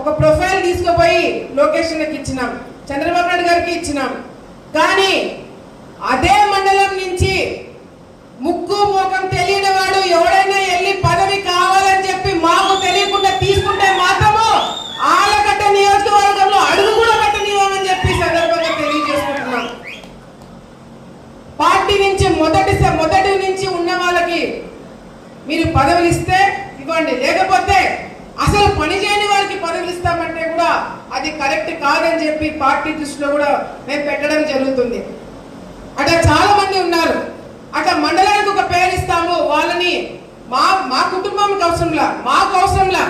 ఒక ప్రొఫైల్ తీసుకుపోయి లోకేష్ ఇచ్చినాం. చంద్రబాబు నాయుడు గారికి ఇచ్చినాం. కానీ అదే మండలం నుంచి ముక్కు మోకం తెలియని వాడు ఎవడైనా వెళ్ళి పదవి కావాలని చెప్పి మాకు తెలియకుండా తీసుకుంటే మాత్రము ఆలగడ్డ నియోజకవర్గంలో అడుగు కూడా పెట్టనివ్వమని చెప్పి సందర్భంగా తెలియజేసుకుంటున్నాం. పార్టీ నుంచి మొదటి మొదటి నుంచి ఉన్న వాళ్ళకి మీరు పదవులు ఇస్తే ఇవ్వండి. లేకపోతే అసలు పని చేయని వారికి పదవులు ఇస్తామంటే కూడా అది కరెక్ట్ కాదని చెప్పి పార్టీ దృష్టిలో కూడా మేము పెట్టడం జరుగుతుంది. అట్లా చాలా మంది ఉన్నారు. అట్లా మండలానికి ఒక పేరు ఇస్తాము. వాళ్ళని మా మా కుటుంబానికి అవసరంలా మాకు అవసరంలా.